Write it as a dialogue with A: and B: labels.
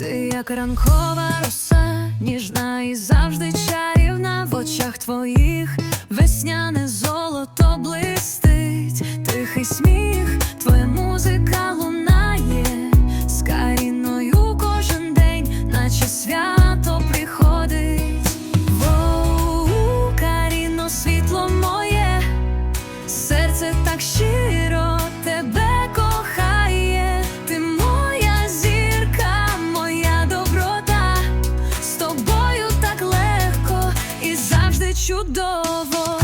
A: Ти як ранкова роса, ніжна і завжди чарівна в очах твоїх весняне золото блистить, тихий сміх, твоя музика луна. чудово.